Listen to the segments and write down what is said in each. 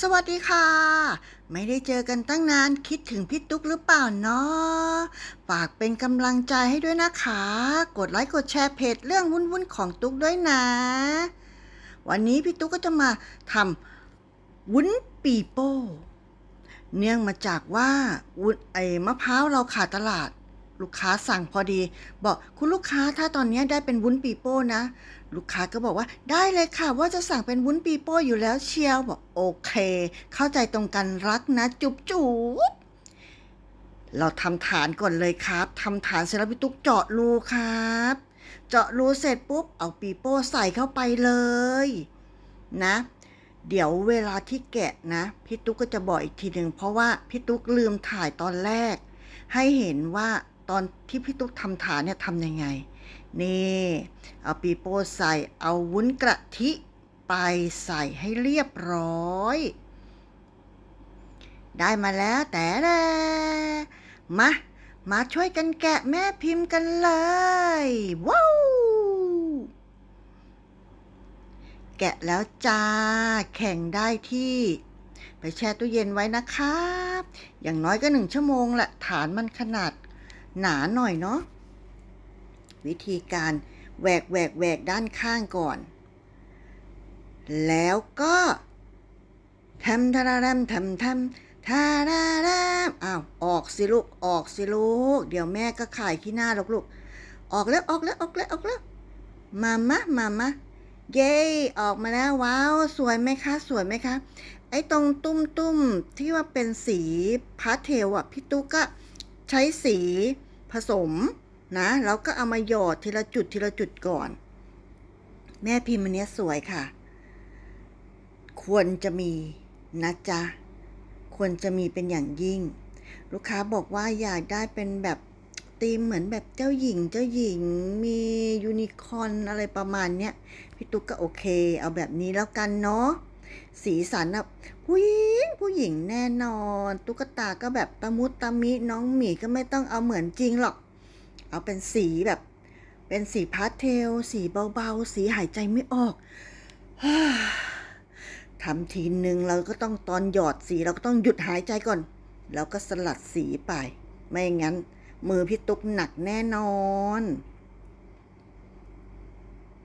สวัสดีค่ะ ไม่ได้เจอกันตั้งนานคิดถึงพี่ตุ๊กหรือเปล่าเนาะฝากเป็นกำลังใจให้ด้วยนะคะ กดไลค์กดแชร์เพจเรื่องวุ่นๆของตุ๊กด้วยนะ วันนี้พี่ตุ๊กก็จะมาทำวุ้นปีโป้ เนื่องมาจากว่าวุ้นไอ้มะพร้าวเราขาดตลาด ลูกค้าสั่งพอดี บอกคุณลูกค้าถ้าตอนนี้ได้เป็นวุ้นปีโป้นะ ลูกค้าก็บอกว่าได้เลยค่ะ ว่าจะสั่งเป็นวุ้นปีโป้อยู่แล้วเชียวบอกโอเค เข้าใจตรงกันรักนะจุ๊บจุ๊บเราทำฐานก่อนเลยครับทำฐานเสร็จแล้วพี่ตุ๊กเจาะรูครับ เจาะรูเสร็จปุ๊บเอาปีโป้ใส่เข้าไปเลยนะ เดี๋ยวเวลาที่แกะนะพี่ตุ๊กก็จะบอกอีกทีหนึ่งเพราะว่าพี่ตุ๊กลืมถ่ายตอนแรก ให้เห็นว่า ตอนที่พี่ตุ๊กทำฐานเนี่ยทำยังไง นี่เอาปีโป้ใส่เอาวุ้นกะทิไปใส่ให้เรียบร้อย ได้มาแล้วแต่แลมา มาช่วยกันแกะแม่พิมพ์กันเลย ว้าว แกะแล้วจ้า แข่งได้ที่ ไปแช่ตู้เย็นไว้นะครับ อย่างน้อยก็หนึ่งชั่วโมงแหละฐานมันขนาด หนาหน่อยเนาะวิธีการแหวกแหวกแหวกด้านข้างก่อน แล้วก็ทำทาราแรมทำทำทาราแรมอ้าวออกสิลูกออกสิลูก เดี๋ยวแม่ก็ขายขี้หน้าหรอกลูกออกแล้วออกแล้วออกแล้วออกแล้วมามะมามะเย้ออกมาแล้วว้าวสวยไหมคะ สวยไหมคะ ไอ้ตรงตุ้มตุ้มๆที่ว่าเป็นสีพาสเทลอะพี่ตุ๊กก็ใช้สี ผสมนะแล้วก็เอามาหยอดทีละจุดทีละจุดก่อน แม่พิมพ์อันนี้สวยค่ะ ควรจะมีนะจ๊ะควรจะมีเป็นอย่างยิ่ง ลูกค้าบอกว่าอยากได้เป็นแบบธีมเหมือนแบบเจ้าหญิงเจ้าหญิงมียูนิคอร์นอะไรประมาณเนี้ยพี่ตุ๊กก็โอเค เอาแบบนี้แล้วกันเนาะ สีสันอะผู้หญิงผู้หญิงแน่นอน ตุ๊กตาก็แบบตะมุตะมิน้องหมีก็ไม่ต้องเอาเหมือนจริงหรอก เอาเป็นสีแบบ เป็นสีพาสเทล สีเบาๆ สีหายใจไม่ออกทำทีหนึ่งเราก็ต้องตอนหยอดสีเราก็ต้องหยุดหายใจก่อน แล้วก็สลัดสีไป ไม่งั้น มือพี่ตุ๊กหนักแน่นอน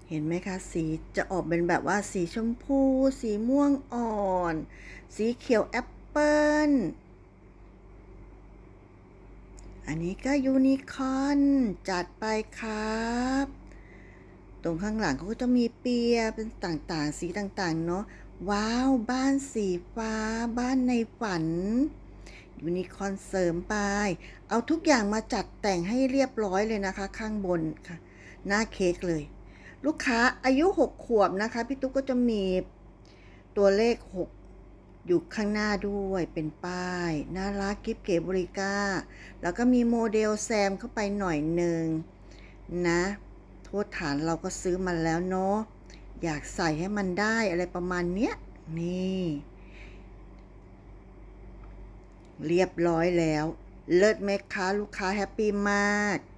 เห็นไหมคะ สีจะออกเป็นแบบว่าสีชมพู สีม่วงอ่อน สีเขียวแอปเปิ้ลอันนี้ก็ยูนิคอน จัดไปครับ ตรงข้างหลังเขาก็จะมีเปียเป็นต่างๆ สีต่างๆ เนาะว้าว บ้านสีฟ้า บ้านในฝัน ยูนิคอนเสริมไป เอาทุกอย่างมาจัดแต่งให้เรียบร้อยเลยนะคะ ข้างบนค่ะ หน้าเค้กเลย ลูกค้าอายุ 6 ขวบนะคะ พี่ตุ๊กก็จะมีตัวเลข 6 อยู่ข้างหน้าด้วยเป็นป้าย น่ารักกิฟเก๋บริก้า แล้วก็มีโมเดลแซมเข้าไปหน่อยหนึ่งนะโทษฐานเราก็ซื้อมาแล้วเนาะอยากใส่ให้มันได้อะไรประมาณเนี้ยนี่ เรียบร้อยแล้ว เลิศไหมคะ ลูกค้าแฮปปี้มาก